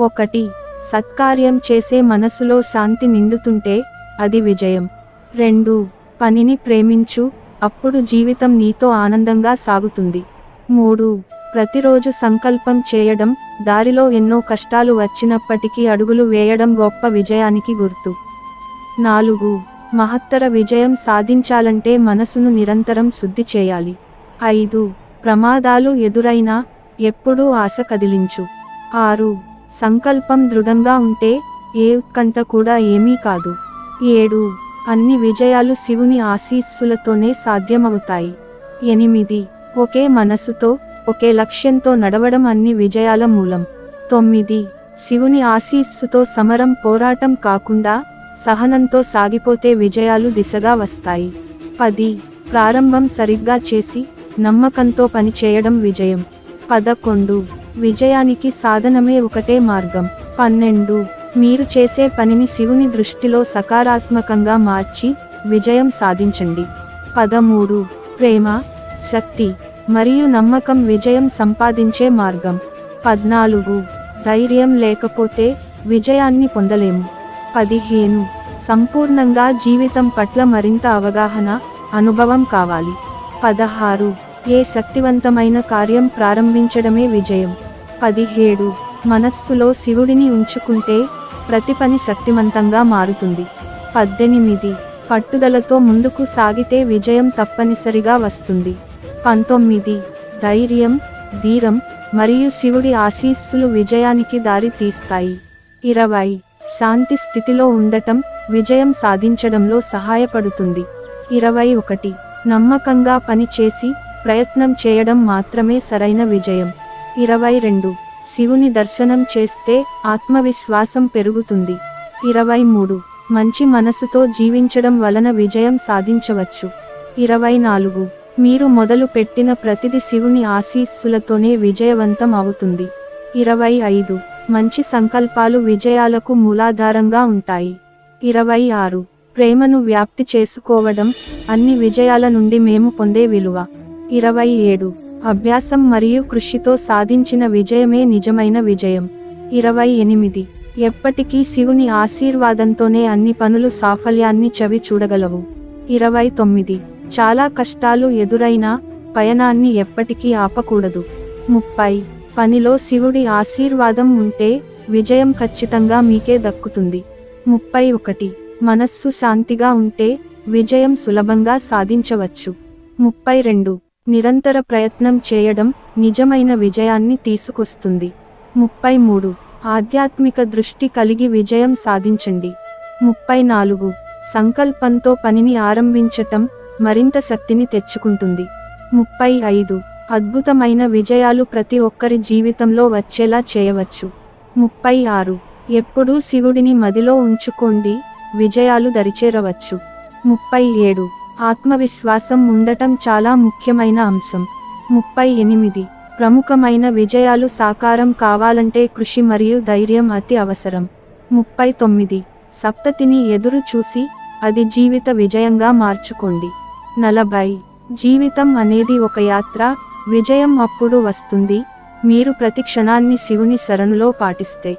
ఒకటి. సత్కార్యం చేసే మనసులో శాంతి నిండుతుంటే అది విజయం. రెండు. పనిని ప్రేమించు అప్పుడు జీవితం నీతో ఆనందంగా సాగుతుంది. మూడు. ప్రతిరోజు సంకల్పం చేయడం దారిలో ఎన్నో కష్టాలు వచ్చినప్పటికీ అడుగులు వేయడం గొప్ప విజయానికి గుర్తు. నాలుగు. మహత్తర విజయం సాధించాలంటే మనసును నిరంతరం శుద్ధి చేయాలి. ఐదు. ప్రమాదాలు ఎదురైనా ఎప్పుడూ ఆశ కదిలించు. ఆరు. సంకల్పం దృఢంగా ఉంటే ఏ ఉత్కంఠ కూడా ఏమీ కాదు. ఏడు. అన్ని విజయాలు శివుని ఆశీస్సులతోనే సాధ్యమవుతాయి. ఎనిమిది. ఒకే మనసుతో ఒకే లక్ష్యంతో నడవడం అన్ని విజయాల మూలం. తొమ్మిది. శివుని ఆశీస్సుతో సమరం పోరాటం కాకుండా సహనంతో సాగిపోతే విజయాలు దిశగా వస్తాయి. పది. ప్రారంభం సరిగ్గా చేసి నమ్మకంతో పనిచేయడం విజయం. పదకొండు. విజయానికి సాధనమే ఒకటే మార్గం. పన్నెండు. మీరు చేసే పనిని శివుని దృష్టిలో సకారాత్మకంగా మార్చి విజయం సాధించండి. పదమూడు. ప్రేమ శక్తి మరియు నమ్మకం విజయం సంపాదించే మార్గం. పద్నాలుగు. ధైర్యం లేకపోతే విజయాన్ని పొందలేము. పదిహేను. సంపూర్ణంగా జీవితం పట్ల మరింత అవగాహన అనుభవం కావాలి. పదహారు. ఏ శక్తివంతమైన కార్యం ప్రారంభించడమే విజయం. పదిహేడు. మనస్సులో శివుడిని ఉంచుకుంటే ప్రతి పని శక్తివంతంగా మారుతుంది. పద్దెనిమిది. పట్టుదలతో ముందుకు సాగితే విజయం తప్పనిసరిగా వస్తుంది. పంతొమ్మిది. ధైర్యం ధీరం మరియు శివుడి ఆశీస్సులు విజయానికి దారి తీస్తాయి. ఇరవై. శాంతి స్థితిలో ఉండటం విజయం సాధించడంలో సహాయపడుతుంది. ఇరవై ఒకటి. నమ్మకంగా పనిచేసి ప్రయత్నం చేయడం మాత్రమే సరైన విజయం. ఇరవై రెండు. శివుని దర్శనం చేస్తే ఆత్మవిశ్వాసం పెరుగుతుంది. ఇరవై మూడు. మంచి మనసుతో జీవించడం వలన విజయం సాధించవచ్చు. ఇరవై నాలుగు. మీరు మొదలు పెట్టిన ప్రతిది శివుని ఆశీస్సులతోనే విజయవంతం అవుతుంది. ఇరవై ఐదు. మంచి సంకల్పాలు విజయాలకు మూలాధారంగా ఉంటాయి. ఇరవై ఆరు. ప్రేమను వ్యాప్తి చేసుకోవడం అన్ని విజయాల నుండి మేము పొందే విలువ. ఇరవై ఏడు. అభ్యాసం మరియు కృషితో సాధించిన విజయమే నిజమైన విజయం. ఇరవై ఎనిమిది. ఎప్పటికీ శివుని ఆశీర్వాదంతోనే అన్ని పనులు సాఫల్యాన్ని చవి చూడగలవు. ఇరవై తొమ్మిది. చాలా కష్టాలు ఎదురైనా పయనాన్ని ఎప్పటికీ ఆపకూడదు. ముప్పై. పనిలో శివుడి ఆశీర్వాదం ఉంటే విజయం ఖచ్చితంగా మీకే దక్కుతుంది. ముప్పై ఒకటి. మనస్సు శాంతిగా ఉంటే విజయం సులభంగా సాధించవచ్చు. ముప్పై రెండు. నిరంతర ప్రయత్నం చేయడం నిజమైన విజయాన్ని తీసుకొస్తుంది. ముప్పై మూడు. ఆధ్యాత్మిక దృష్టి కలిగి విజయం సాధించండి. ముప్పై నాలుగు. సంకల్పంతో పనిని ఆరంభించటం మరింత శక్తిని తెచ్చుకుంటుంది. ముప్పై ఐదు. అద్భుతమైన విజయాలు ప్రతి ఒక్కరి జీవితంలో వచ్చేలా చేయవచ్చు. ముప్పై ఆరు. ఎప్పుడూ శివుడిని మదిలో ఉంచుకోండి విజయాలు దరిచేరవచ్చు. ముప్పై ఏడు. ఆత్మవిశ్వాసం ఉండటం చాలా ముఖ్యమైన అంశం. ముప్పై ఎనిమిది. ప్రముఖమైన విజయాలు సాకారం కావాలంటే కృషి మరియు ధైర్యం అతి అవసరం. ముప్పై తొమ్మిది. సప్తతిని ఎదురు చూసి అది జీవిత విజయంగా మార్చుకోండి. నలభై. జీవితం అనేది ఒక యాత్ర విజయం అప్పుడు వస్తుంది మీరు ప్రతి క్షణాన్ని శివుని శరణులో పాటిస్తే.